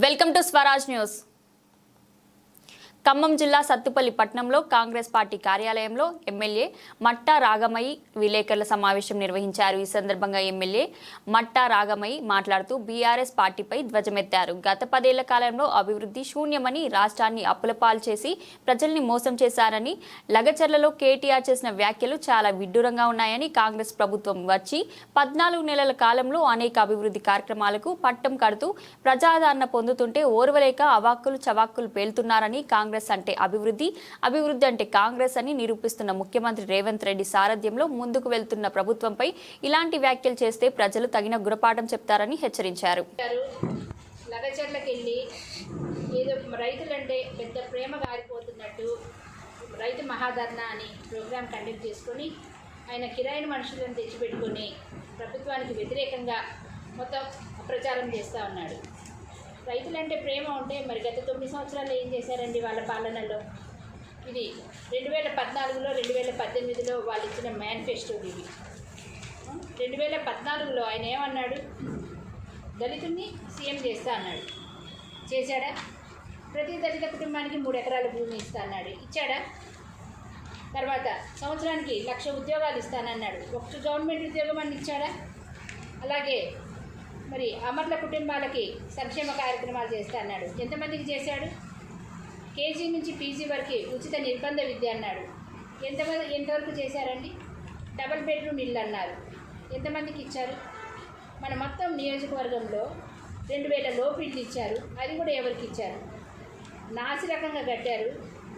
Welcome to Swaraj news Khammam జిల్లా సత్తుపల్లి పట్టణంలో Congress party కార్యాలయంలో ఎమ్మెల్యే మట్టా రాగమయ్య విలేకరుల సమావేశం నిర్వహించారు. ఈ సందర్భంగా ఎమ్మెల్యే మట్టా రాగమయ్య మాట్లాడుతూ బీఆర్ఎస్ పార్టీపై ధ్వజమెత్తారు. గత పదేళ్ళ కాలంలో అభివృద్ధి శూన్యమని రాష్ట్రాన్ని అప్పులపాలు చేసి ప్రజల్ని మోసం చేశారని లగచర్లలో కేటీఆర్ చేసిన వ్యాఖ్యలు చాలా విడ్డూరంగా ఉన్నాయని కాంగ్రెస్ ప్రభుత్వం వచ్చి పద్నాలుగు నెలల కాలంలో అనేక అభివృద్ధి కార్యక్రమాలకు పట్టం కడుతూ ప్రజాదరణ పొందుతుంటే ఓర్వలేక అవాక్కులు చవాక్కులు పేలుతున్నారని కాంగ్రెస్ కాంగ్రెస్ అంటే అభివృద్ధి అభివృద్ధి అంటే కాంగ్రెస్ అని నిరూపిస్తున్న ముఖ్యమంత్రి రేవంత్ రెడ్డి సారథ్యంలో ముందుకు వెళ్తున్న ప్రభుత్వంపై ఇలాంటి వ్యాఖ్యలు చేస్తే ప్రజలు తగిన గురపాఠం చెప్తారని హెచ్చరించారు. వెళ్ళి ఏదో రైతులంటే పెద్ద ప్రేమ గారిపోతున్నట్టు రైతు మహాధర్ణ అని ప్రోగ్రాం కండక్ట్ చేసుకొని ఆయన కిరాయిన మనుషులను తెచ్చిపెట్టుకొని ప్రభుత్వానికి వ్యతిరేకంగా మొత్తం ప్రచారం చేస్తూ ఉన్నాడు. రైతులంటే ప్రేమ ఉంటే మరి గత తొమ్మిది సంవత్సరాలు ఏం చేశారండి వాళ్ళ పాలనలో? ఇది రెండు వేల పద్నాలుగులో రెండు వేల పద్దెనిమిదిలో వాళ్ళు ఇచ్చిన మేనిఫెస్టోలు ఇవి రెండు వేల పద్నాలుగులో ఆయన ఏమన్నాడు? దళితుడిని సీఎం చేస్తా అన్నాడు. చేశాడా? ప్రతి దళిత కుటుంబానికి మూడు ఎకరాల భూమి ఇస్తా అన్నాడు. ఇచ్చాడా? తర్వాత సంవత్సరానికి లక్ష ఉద్యోగాలు ఇస్తానన్నాడు. ఒక గవర్నమెంట్ ఉద్యోగం అని ఇచ్చాడా? అలాగే మరి అమర్ల కుటుంబాలకి సంక్షేమ కార్యక్రమాలు చేస్తా అన్నాడు. ఎంతమందికి చేశాడు? కేజీ నుంచి పీజీ వరకు ఉచిత నిర్బంధ విద్య అన్నాడు. ఎంతమంది ఎంతవరకు చేశారండి? డబల్ బెడ్రూమ్ ఇల్లు అన్నారు. ఎంతమందికి ఇచ్చారు? మన మొత్తం నియోజకవర్గంలో రెండు వేల లోపు ఇల్లు ఇచ్చారు. అది కూడా ఎవరికి ఇచ్చారు? నాసి రకంగా కట్టారు.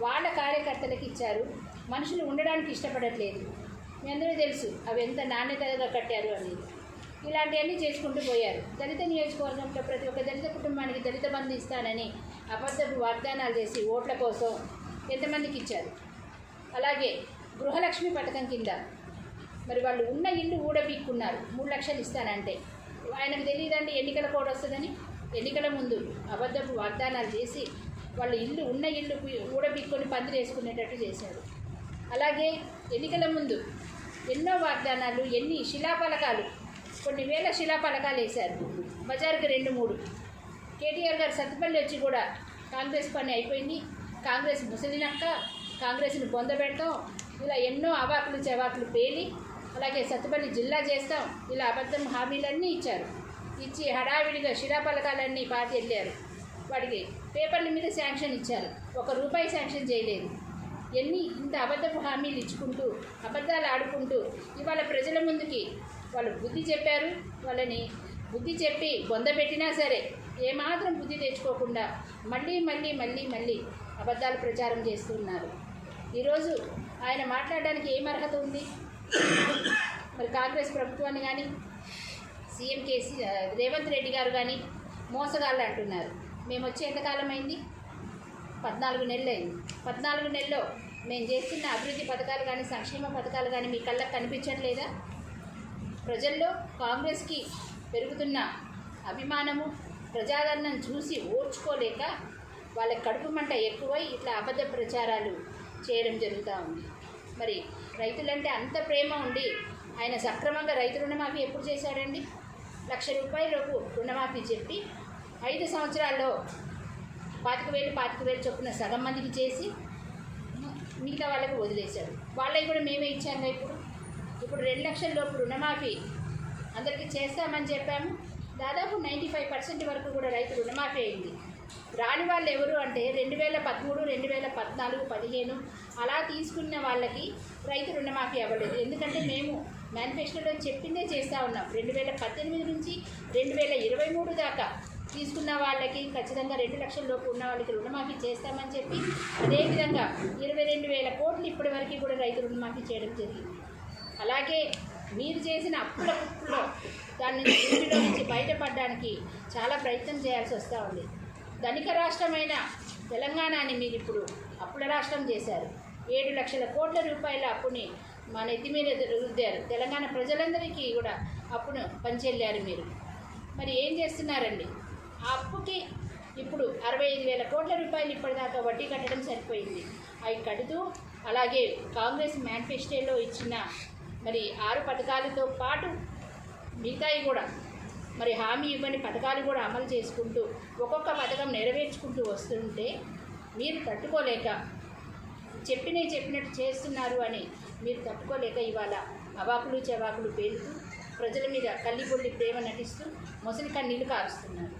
వాళ్ళ కార్యకర్తలకు ఇచ్చారు. మనుషులు ఉండడానికి ఇష్టపడట్లేదు. మీ అందరూ తెలుసు అవి ఎంత నాణ్యతగా కట్టారు అనేది. ఇలాంటివన్నీ చేసుకుంటూ పోయారు. దళిత నియోజకవర్గంలో ప్రతి ఒక్క దళిత కుటుంబానికి దళిత బంధు ఇస్తానని అబద్ధపు వాగ్దానాలు చేసి ఓట్ల కోసం ఎంతమందికి ఇచ్చారు? అలాగే గృహలక్ష్మి పథకం కింద మరి వాళ్ళు ఉన్న ఇల్లు ఊడబీక్కున్నారు. మూడు లక్షలు ఇస్తానంటే ఆయనకు తెలియదండి ఎన్నికల కోడ్ వస్తుందని. ఎన్నికల ముందు అబద్ధపు వాగ్దానాలు చేసి వాళ్ళు ఇల్లు ఉన్న ఇల్లు ఊడబీక్కొని పందిరి వేసుకునేటట్టు చేశారు. అలాగే ఎన్నికల ముందు ఎన్నో వాగ్దానాలు ఎన్ని శిలాఫలకాలు కొన్ని వేల శిలాఫలకాలు వేశారు. బజార్కి రెండు మూడు. కేటీఆర్ గారు సత్తుపల్లి వచ్చి కూడా కాంగ్రెస్ పని అయిపోయింది. కాంగ్రెస్ ముసలినక్క కాంగ్రెస్ని పొందబెడతాం ఇలా ఎన్నో అవాకులు చెవాకులు పేలి అలాగే సత్తుపల్లి జిల్లా చేస్తాం. ఇలా అబద్ధం హామీలన్నీ ఇచ్చారు. ఇచ్చి హడావిడిగా శిలాఫలకాలన్నీ పాతి వెళ్ళారు వాడికి పేపర్ల మీద శాంక్షన్ ఇచ్చారు. ఒక రూపాయి శాంక్షన్ చేయలేదు. ఎన్ని ఇంత అబద్ధపు హామీలు ఇచ్చుకుంటూ అబద్ధాలు ఆడుకుంటూ ఇవాళ ప్రజల ముందుకి వాళ్ళు బుద్ధి చెప్పారు వాళ్ళని బుద్ధి చెప్పి బొందబెట్టినా సరే ఏమాత్రం బుద్ధి తెచ్చుకోకుండా మళ్ళీ మళ్ళీ మళ్ళీ మళ్ళీ అబద్ధాలు ప్రచారం చేస్తున్నారు ఈరోజు ఆయన మాట్లాడడానికి ఏం అర్హత ఉంది? మరి కాంగ్రెస్ ప్రభుత్వాన్ని కానీ సీఎం కేసీ రేవంత్ రెడ్డి గారు కానీ మోసగాళ్ళు అంటున్నారు. మేము వచ్చి ఎంతకాలం అయింది? పద్నాలుగు నెలలు అయింది. పద్నాలుగు నెలల్లో మేము చేస్తున్న అభివృద్ధి పథకాలు కానీ సంక్షేమ పథకాలు కానీ మీ కళ్ళకు కనిపించట్లేదా? ప్రజల్లో కాంగ్రెస్కి పెరుగుతున్న అభిమానము ప్రజాదరణను చూసి ఓర్చుకోలేక వాళ్ళ కడుపు మంట ఎక్కువై ఇట్లా అబద్ధ ప్రచారాలు చేయడం జరుగుతూ ఉంది. మరి రైతులంటే అంత ప్రేమ ఉండి ఆయన సక్రమంగా రైతు రుణమాఫీ ఎప్పుడు చేశాడండి? లక్ష రూపాయలకు రుణమాఫీ చెప్పి ఐదు సంవత్సరాల్లో పాతిక వేలు పాతిక వేలు చొప్పున సగం మందికి చేసి మిగతా వాళ్ళకి వదిలేశాడు. వాళ్ళకి కూడా మేమే ఇచ్చాము ఇప్పుడు? ఇప్పుడు రెండు లక్షల లోపు రుణమాఫీ అందరికీ చేస్తామని చెప్పాము. దాదాపు నైంటీ ఫైవ్ పర్సెంట్ వరకు కూడా రైతు రుణమాఫీ అయింది. రాని వాళ్ళు ఎవరు అంటే రెండు వేల పదమూడు రెండు వేల పద్నాలుగు పదిహేను అలా తీసుకున్న వాళ్ళకి రైతు రుణమాఫీ అవ్వలేదు. ఎందుకంటే మేము మేనిఫెస్టోలో చెప్పిందే చేస్తూ ఉన్నాం. రెండు వేల పద్దెనిమిది నుంచి రెండు వేల ఇరవై మూడు దాకా తీసుకున్న వాళ్ళకి ఖచ్చితంగా రెండు లక్షల లోపు ఉన్న వాళ్ళకి రుణమాఫీ చేస్తామని చెప్పి అదేవిధంగా ఇరవై రెండు వేల కోట్లు ఇప్పటి వరకు కూడా రైతు రుణమాఫీ చేయడం జరిగింది. అలాగే మీరు చేసిన అప్పుల కుప్పులో దాని నుంచి నుంచి బయటపడడానికి చాలా ప్రయత్నం చేయాల్సి వస్తూ ఉంది. ధనిక రాష్ట్రమైన తెలంగాణని మీరు ఇప్పుడు అప్పుల రాష్ట్రం చేశారు. ఏడు లక్షల కోట్ల రూపాయల అప్పుని మన నెత్తి మీద రుద్దారు. తెలంగాణ ప్రజలందరికీ కూడా అప్పును పంచెల్లారు మీరు. మరి ఏం చేస్తున్నారండి? ఆ అప్పుకి ఇప్పుడు అరవై ఐదు వేల కోట్ల రూపాయలు ఇప్పటిదాకా వడ్డీ కట్టడం సరిపోయింది. అవి కడుతూ అలాగే కాంగ్రెస్ మేనిఫెస్టోలో ఇచ్చిన మరి ఆరు పథకాలతో పాటు మిగతాయి కూడా. మరి హామీ ఇవ్వని పథకాలు కూడా అమలు చేసుకుంటూ ఒక్కొక్క పథకం నెరవేర్చుకుంటూ వస్తుంటే మీరు తట్టుకోలేక చెప్పినవి చెప్పినట్టు చేస్తున్నారు అని మీరు తట్టుకోలేక ఇవాళ అవాకులు చవాకులు పేలుతూ ప్రజల మీద కల్లిపొల్లి ప్రేమ నటిస్తూ మొసలి కన్నీళ్ళు కారుస్తున్నారు.